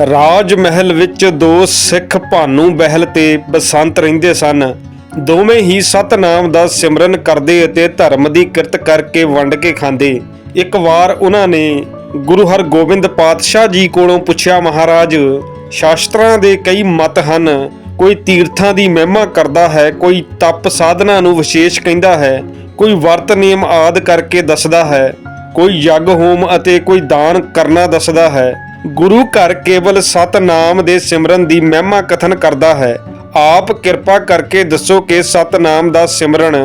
ਰਾਜ ਮਹਿਲ ਵਿੱਚ ਦੋ ਸਿੱਖ ਭਾਨੂ ਬਹਿਲ ਤੇ ਬਸੰਤ ਰਹਿੰਦੇ ਸਨ। ਦੋਵੇਂ ਹੀ ਸਤਨਾਮ ਦਾ ਸਿਮਰਨ ਕਰਦੇ ਅਤੇ ਧਰਮ ਦੀ ਕਿਰਤ ਕਰਕੇ ਵੰਡ ਕੇ ਖਾਂਦੇ। ਇੱਕ ਵਾਰ ਉਹਨਾਂ ਨੇ ਗੁਰੂ ਹਰਗੋਬਿੰਦ ਪਾਤਸ਼ਾਹ ਜੀ ਕੋਲੋਂ ਪੁੱਛਿਆ, ਮਹਾਰਾਜ, ਸ਼ਾਸਤਰਾਂ ਦੇ ਕਈ ਮਤ ਹਨ। ਕੋਈ ਤੀਰਥਾਂ ਦੀ ਮਹਿਮਾ ਕਰਦਾ ਹੈ, ਕੋਈ ਤਪ ਸਾਧਨਾ ਨੂੰ ਵਿਸ਼ੇਸ਼ ਕਹਿੰਦਾ ਹੈ, ਕੋਈ ਵਰਤ ਨਿਯਮ ਆਦ ਕਰਕੇ ਦੱਸਦਾ ਹੈ, ਕੋਈ ਯੱਗ ਹੋਮ ਅਤੇ ਕੋਈ ਦਾਨ ਕਰਨਾ ਦੱਸਦਾ ਹੈ। ਗੁਰੂ ਘਰ ਕੇਵਲ ਸਤਨਾਮ ਦੇ ਸਿਮਰਨ ਦੀ ਮਹਿਮਾ ਕਥਨ ਕਰਦਾ ਹੈ। ਆਪ ਕਿਰਪਾ ਕਰਕੇ ਦੱਸੋ ਕਿ ਸਤਨਾਮ ਦਾ ਸਿਮਰਨ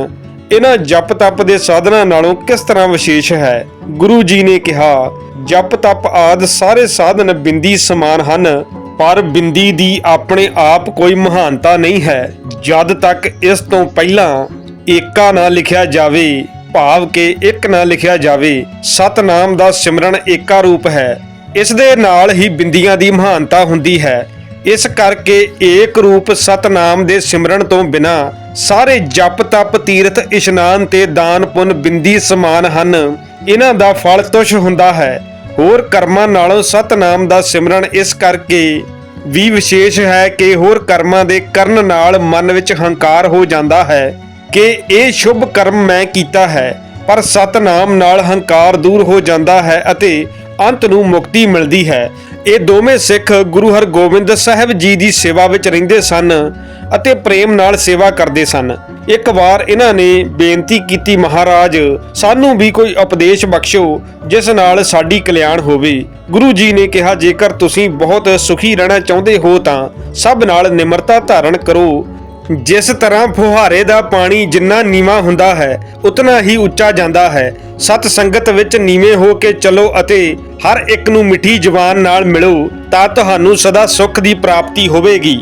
ਇਹਨਾਂ ਜਪ ਤਪ ਦੇ ਸਾਧਨਾਂ ਨਾਲੋਂ ਕਿਸ ਤਰ੍ਹਾਂ ਵਿਸ਼ੇਸ਼ ਹੈ? ਗੁਰੂ ਜੀ ਨੇ ਕਿਹਾ ਜਪ ਤਪ ਆਦ ਸਾਰੇ ਸਾਧਨ ਬਿੰਦੀ ਸਮਾਨ ਹਨ, ਪਰ ਬਿੰਦੀ ਦੀ ਆਪਣੇ ਆਪ ਕੋਈ ਮਹਾਨਤਾ ਨਹੀਂ ਹੈ। ਜਦ ਤੱਕ ਇਸ ਤੋਂ ਪਹਿਲਾਂ ਏਕਾ ਨਾ ਲਿਖਿਆ ਜਾਵੇ, ਭਾਵ ਕਿ ਇੱਕ ਨਾ ਲਿਖਿਆ ਜਾਵੇ, ਸਤਨਾਮ ਦਾ ਸਿਮਰਨ ਏਕਾ ਰੂਪ ਹੈ। ਇਸ ਦੇ ਨਾਲ ਹੀ ਬਿੰਦੀਆਂ ਦੀ ਮਹਾਨਤਾ ਹੁੰਦੀ ਹੈ। ਇਸ ਕਰਕੇ ਏਕ ਰੂਪ ਸਤਨਾਮ ਦੇ ਸਿਮਰਨ ਤੋਂ ਬਿਨਾ ਸਾਰੇ ਜਪ ਤਪ ਤੀਰਥ ਇਸ਼ਨਾਨ ਤੇ ਦਾਨ ਪੁੰਨ ਬਿੰਦੀ ਸਮਾਨ ਹਨ। ਇਹਨਾਂ ਦਾ ਫਲ ਤੁਸ਼ ਹੁੰਦਾ ਹੈ। ਹੋਰ ਕਰਮਾਂ ਨਾਲੋਂ ਸਤਨਾਮ ਦਾ ਸਿਮਰਨ ਇਸ ਕਰਕੇ ਵੀ ਵਿਸ਼ੇਸ਼ ਹੈ ਕਿ ਹੋਰ ਕਰਮਾਂ ਦੇ ਕਰਨ ਨਾਲ ਮਨ ਵਿੱਚ ਹੰਕਾਰ ਹੋ ਜਾਂਦਾ ਹੈ ਕਿ ਇਹ ਸ਼ੁਭ ਕਰਮ ਮੈਂ ਕੀਤਾ ਹੈ, ਪਰ ਸਤਨਾਮ ਨਾਲ ਹੰਕਾਰ ਦੂਰ ਹੋ ਜਾਂਦਾ ਹੈ ਅਤੇ ਅੰਤ ਨੂੰ ਮੁਕਤੀ ਮਿਲਦੀ ਹੈ। ਇਹ ਦੋਵੇਂ ਸਿੱਖ ਗੁਰੂ ਹਰਗੋਬਿੰਦ ਸਾਹਿਬ ਜੀ ਦੀ ਸੇਵਾ ਵਿੱਚ ਰਹਿੰਦੇ ਸਨ ਅਤੇ ਪ੍ਰੇਮ ਨਾਲ ਸੇਵਾ ਕਰਦੇ ਸਨ। ਇੱਕ ਵਾਰ ਇਹਨਾਂ ਨੇ ਬੇਨਤੀ ਕੀਤੀ, ਮਹਾਰਾਜ, ਸਾਨੂੰ ਵੀ ਕੋਈ ਉਪਦੇਸ਼ ਬਖਸ਼ੋ, ਜਿਸ ਨਾਲ ਸਾਡੀ ਕਲਿਆਣ ਹੋਵੇ। ਗੁਰੂ ਜੀ ਨੇ ਕਿਹਾ, ਜੇਕਰ ਤੁਸੀਂ ਬਹੁਤ ਸੁਖੀ ਰਹਿਣਾ ਚਾਹੁੰਦੇ ਹੋ ਤਾਂ ਸਭ ਨਾਲ ਨਿਮਰਤਾ ਧਾਰਨ ਕਰੋ ਜਿਸ ਤਰ੍ਹਾਂ ਫੁਹਾਰੇ ਦਾ ਪਾਣੀ ਜਿੰਨਾ ਨੀਵਾ ਹੁੰਦਾ ਹੈ, ਉਤਨਾ ਹੀ ਉੱਚਾ ਜਾਂਦਾ ਹੈ। ਸਤ ਸੰਗਤ ਵਿੱਚ ਨੀਵੇਂ ਹੋ ਕੇ ਚੱਲੋ ਅਤੇ ਹਰ ਇੱਕ ਨੂੰ ਮਿੱਠੀ ਜ਼ੁਬਾਨ ਨਾਲ ਮਿਲੋ, ਤਾਂ ਤੁਹਾਨੂੰ ਸਦਾ ਸੁੱਖ ਦੀ ਪ੍ਰਾਪਤੀ ਹੋਵੇਗੀ।